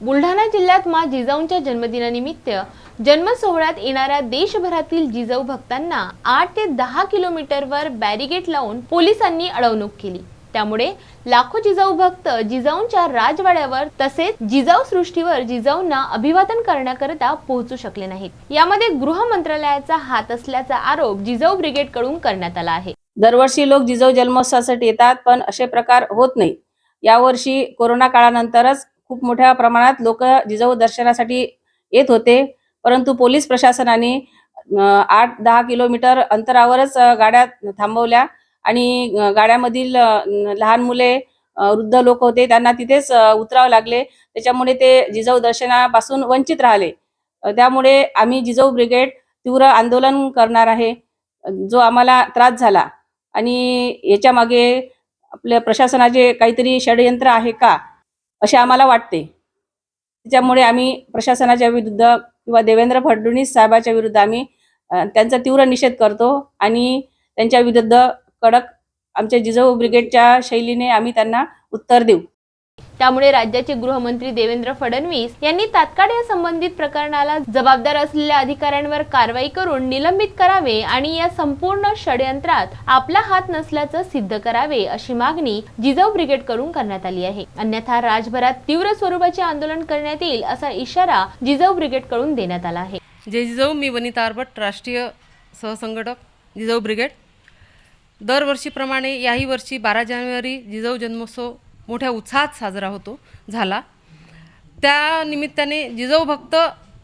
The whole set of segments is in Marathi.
बुलढाणा जिल्ह्यात मा जिजाऊंच्या जन्मदिनानिमित्त जन्म सोहळ्यात येणाऱ्या देशभरातील जिजाऊ भक्तांना आठ ते दहा किलोमीटरवर बॅरिगेट लावून पोलिसांनी अडवणूक केली. त्यामुळे लाखो जिजाऊ भक्त जिजाऊंच्या राजवाड्यावर तसेच जिजाऊ सृष्टीवर जिजाऊंना अभिवादन करण्याकरिता पोहोचू शकले नाहीत. यामध्ये गृह मंत्रालयाचा हात असल्याचा आरोप जिजाऊ ब्रिगेडकडून करण्यात आला आहे. दरवर्षी लोक जिजाऊ जन्मोत्सवासाठी येतात पण असे प्रकार होत नाही. यावर्षी कोरोना काळानंतरच खूप मोठ्या प्रमाणात लोक जिजाऊ दर्शनासाठी येत होते. परंतु पोलीस प्रशासनाने आठ दहा किलोमीटर अंतरावरच गाड्या थांबवल्या आणि गाड्यामधील लहान मुले वृद्ध लोक होते त्यांना तिथेच उतरावं लागले. त्याच्यामुळे ते जिजाऊ दर्शनापासून वंचित राहिले. त्यामुळे आम्ही जिजाऊ ब्रिगेड तीव्र आंदोलन करणार आहे. जो आम्हाला त्रास झाला. आणि याच्या मागे आपल्या प्रशासनाचे काहीतरी षडयंत्र आहे का? असे आम्हाला वाटते. त्याच्यामुळे आम्ही प्रशासनाच्या विरुद्ध किंवा देवेंद्र फडणवीस साहेबाच्या विरुद्ध आम्ही त्यांचा तीव्र निषेध करतो आणि त्यांच्या विरुद्ध कडक आमच्या जिजाऊ ब्रिगेडच्या शैलीने आम्ही त्यांना उत्तर देऊ. त्यामुळे राज्याचे गृहमंत्री देवेंद्र फडणवीस यांनी तात्काळ या संबंधित प्रकरणाला जबाबदार असलेल्या अधिकाऱ्यांवर कारवाई करून निलंबित करावे आणि या संपूर्ण षडयंत्रात आपला हात नसल्याचं सिद्ध करावे अशी मागणी जिजाऊ ब्रिगेडकडून करण्यात आली आहे. अन्यथा राज्यभरात तीव्र स्वरूपाचे आंदोलन करण्यात येईल असा इशारा जिजाऊ ब्रिगेडकडून देण्यात आला आहे. जय जिजाऊ मी वनिता आरबट राष्ट्रीय सहसंघटक जिजाऊ ब्रिगेड. दरवर्षीप्रमाणे याही वर्षी बारा जानेवारी जिजाऊ जन्मोत्सव मोठ्या उत्साहात साजरा होतो झाला. त्या निमित्ताने जिजाऊ भक्त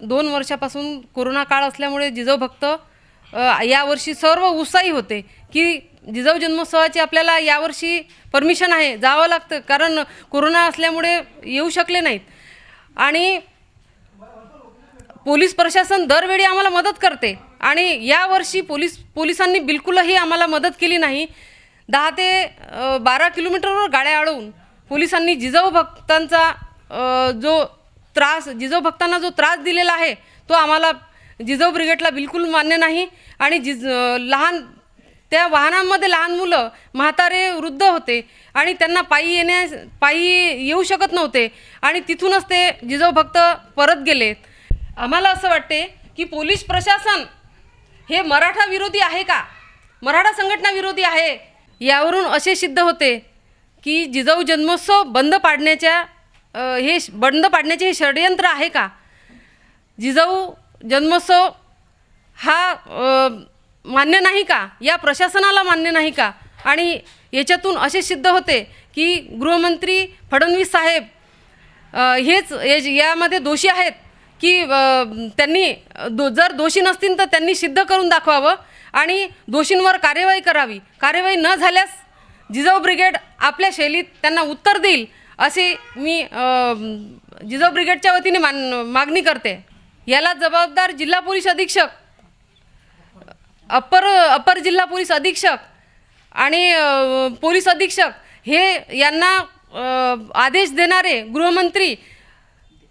दोन वर्षापासून कोरोना काळ असल्यामुळे जिजाऊ भक्त यावर्षी सर्व उत्साही होते की जिजाऊ जन्मोत्सवाची आपल्याला यावर्षी परमिशन आहे जावं लागतं. कारण कोरोना असल्यामुळे येऊ शकले नाहीत. आणि पोलीस प्रशासन दरवेळी आम्हाला मदत करते. आणि यावर्षी पोलीस पोलिसांनी बिलकुलही आम्हाला मदत केली नाही. दहा ते बारा किलोमीटरवर गाड्या अडवून पोलिसांनी जिजाऊ भक्तांचा जो त्रास जिजाऊ भक्तांना जो त्रास दिलेला आहे तो आम्हाला जिजाऊ ब्रिगेडला बिलकुल मान्य नाही. आणि जिज लहान त्या वाहनांमध्ये लहान मुलं म्हातारे वृद्ध होते आणि त्यांना पायी येण्यास पायी येऊ शकत नव्हते. आणि तिथूनच ते जिजाऊ भक्त परत गेले. आम्हाला असं वाटते की पोलीस प्रशासन हे मराठा विरोधी आहे का? मराठा संघटना विरोधी आहे. यावरून असे सिद्ध होते. की जिजाऊ जन्मोत्सव बंद पाडण्याच्या हे बंद पाडण्याचे हे षडयंत्र आहे का? जिजाऊ जन्मोत्सव हा मान्य नाही का? या प्रशासनाला मान्य नाही का? आणि याच्यातून असे सिद्ध होते की गृहमंत्री फडणवीस साहेब हेच हे- यामध्ये दोषी आहेत की त्यांनी दो जर दोषी नसतील तर त्यांनी सिद्ध करून दाखवावं आणि दोषींवर कार्यवाही करावी. कार्यवाही न झाल्यास जिजाऊ ब्रिगेड आपल्या शैलीत त्यांना उत्तर देईल अशी मी जिजाऊ ब्रिगेडच्या वतीने मान मागणी करते. याला जबाबदार जिल्हा पोलीस अधीक्षक अप्पर अप्पर जिल्हा पोलीस अधीक्षक आणि पोलीस अधीक्षक हे यांना आदेश देणारे गृहमंत्री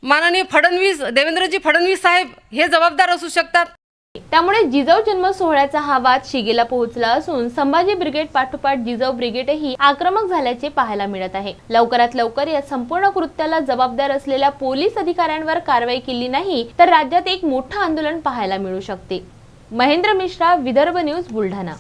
माननीय फडणवीस देवेंद्रजी फडणवीस साहेब हे जबाबदार असू शकतात. त्यामुळे जिजाऊ जन्म सोहळ्याचा हा वाद शिगेला पोहोचला असून संभाजी ब्रिगेड पाठोपाठ जिजाऊ ब्रिगेडही आक्रमक झाल्याचे पाहायला मिळत आहे. लवकरात लवकर या संपूर्ण कृत्याला जबाबदार असलेल्या पोलीस अधिकाऱ्यांवर कारवाई केली नाही तर राज्यात एक मोठं आंदोलन पाहायला मिळू शकते. महेंद्र मिश्रा विदर्भ न्यूज बुलढाणा.